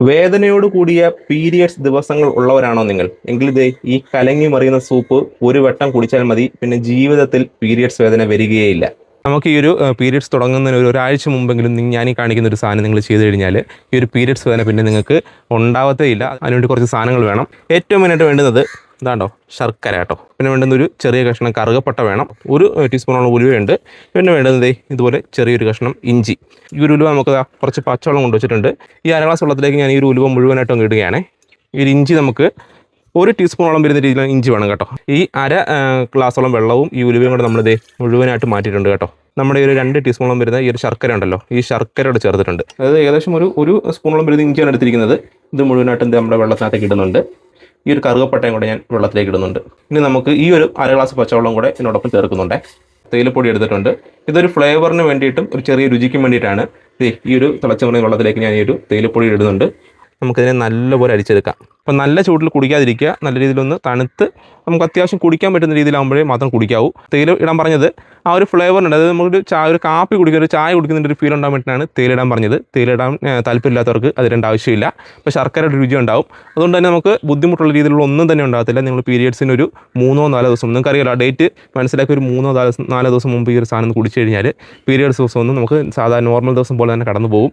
വേദനയോട് കൂടിയ പീരിയഡ്സ് ദിവസങ്ങൾ ഉള്ളവരാണോ നിങ്ങൾ? എങ്കിൽ ഇത് ഈ കലങ്ങി മറിയുന്ന സൂപ്പ് ഒരു വട്ടം കുടിച്ചാൽ മതി പിന്നെ ജീവിതത്തിൽ പീരിയഡ്സ് വേദന വരികയേയില്ല. നമുക്ക് ഈ ഒരു പീരിയഡ്സ് തുടങ്ങുന്നതിന് ഒരു ഒരാഴ്ച മുമ്പെങ്കിലും ഞാൻ ഈ കാണിക്കുന്ന ഒരു സാധനം നിങ്ങൾ ചെയ്ത് കഴിഞ്ഞാൽ ഈ ഒരു പീരിയഡ്സ് വേദന പിന്നെ നിങ്ങൾക്ക് ഉണ്ടാവത്തേ ഇല്ല അതിനുവേണ്ടി കുറച്ച് സാധനങ്ങൾ വേണം. ഏറ്റവും മെയിനായിട്ട് വേണ്ടുന്നത് ഇതാണ്ടോ ശർക്കര കേട്ടോ. പിന്നെ വേണ്ടുന്ന ഒരു ചെറിയ കഷ്ണം കറുകപ്പട്ട വേണം. ഒരു ടീസ്പൂണോളം ഉലുവയുണ്ട് പിന്നെ വേണ്ടുന്നത് ഇതുപോലെ ചെറിയൊരു കഷ്ണം ഇഞ്ചി. ഈ ഒരു ഉലുവ നമുക്ക് കുറച്ച് പച്ചവെള്ളം കൊണ്ടുവച്ചിട്ടുണ്ട് ഈ അര ഗ്ലാസ് വെള്ളത്തിലേക്ക് ഞാൻ ഈ ഒരു ഉലുവ മുഴുവനായിട്ടും ഇടുകയാണ്. ഈ ഒരു ഇഞ്ചി നമുക്ക് ഒരു ടീസ്പൂണോളം വരുന്ന രീതിയിൽ ഇഞ്ചി വേണം കേട്ടോ. ഈ അര ഗ്ലാസോളം വെള്ളവും ഈ ഉലുവയും കൂടെ നമ്മളിത് മുഴുവനായിട്ട് മാറ്റിയിട്ടുണ്ട് കേട്ടോ. നമ്മുടെ ഈ ഒരു രണ്ട് ടീസ്പൂണോളം വരുന്ന ഈ ഒരു ശർക്കര ഉണ്ടല്ലോ ഈ ശർക്കരയോട് ചേർത്തിട്ടുണ്ട്. അതായത് ഏകദേശം ഒരു ഒരു സ്പൂണോളം വരുന്ന ഇഞ്ചിയാണ് എടുത്തിരിക്കുന്നത്. ഇത് മുഴുവനായിട്ട് നമ്മുടെ വെള്ളത്തിനകത്തേക്ക് ഇടുന്നുണ്ട്. ഈ ഒരു കറുകപ്പട്ടയും കൂടെ ഞാൻ വെള്ളത്തിലേക്ക് ഇടുന്നുണ്ട്. ഇനി നമുക്ക് ഈ ഒരു അര ഗ്ലാസ് പച്ചവെള്ളം കൂടെ ഇതിനോടൊപ്പം ചേർക്കുന്നുണ്ട്. തേയിലപ്പൊടി എടുത്തിട്ടുണ്ട്. ഇതൊരു ഫ്ലേവറിന് വേണ്ടിയിട്ടും ഒരു ചെറിയ രുചിക്കും വേണ്ടിയിട്ടാണ് ഈ ഒരു തിളച്ച വെള്ളത്തിലേക്ക് ഞാൻ ഈ ഒരു തേയിലപ്പൊടി ഇടുന്നുണ്ട്. നമുക്കിതിനെ നല്ലപോലെ അരിച്ചെടുക്കാം. അപ്പം നല്ല ചൂടിൽ കുടിക്കാതിരിക്കുക നല്ല രീതിയിലൊന്ന് തണുത്ത് നമുക്ക് അത്യാവശ്യം കുടിക്കാൻ പറ്റുന്ന രീതിയിലാകുമ്പോഴേ മാത്രം കുടിക്കാവൂ. തേയില ഇടാൻ പറഞ്ഞത് ആ ഒരു ഫ്ലേവറുണ്ട് അതായത് നമുക്കൊരു ചായ ഒരു കാപ്പി കുടിക്കുന്ന ഒരു ചായ കുടിക്കുന്നതിന്റെ ഒരു ഫീൽ ഉണ്ടാകാൻ വേണ്ടിയിട്ടാണ് തേയില ഇടാൻ പറഞ്ഞത്. തേയില ഇടാൻ താല്പര്യമില്ലാത്തവർക്ക് അത് ഇടേണ്ട ആവശ്യമില്ല. അപ്പോൾ ശർക്കരയുടെ രുചി ഉണ്ടാവും. അതുകൊണ്ട് തന്നെ നമുക്ക് ബുദ്ധിമുട്ടുള്ള രീതിയിലുള്ള ഒന്നും തന്നെ ഉണ്ടാകത്തില്ല. നിങ്ങൾ പീരിയഡ്സിന് ഒരു മൂന്നോ നാലോ ദിവസം നിങ്ങൾക്കറിയാലോ ഡേറ്റ് മനസ്സിലാക്കി ഒരു മൂന്നോ നാലോ ദിവസം മുമ്പ് ഈ ഒരു സാധനം കുടിച്ചു കഴിഞ്ഞാൽ പീരിയഡ്സ് ദിവസം ഒന്നും നമുക്ക് സാധാരണ നോർമൽ ദിവസം പോലെ തന്നെ കടന്നു പോകും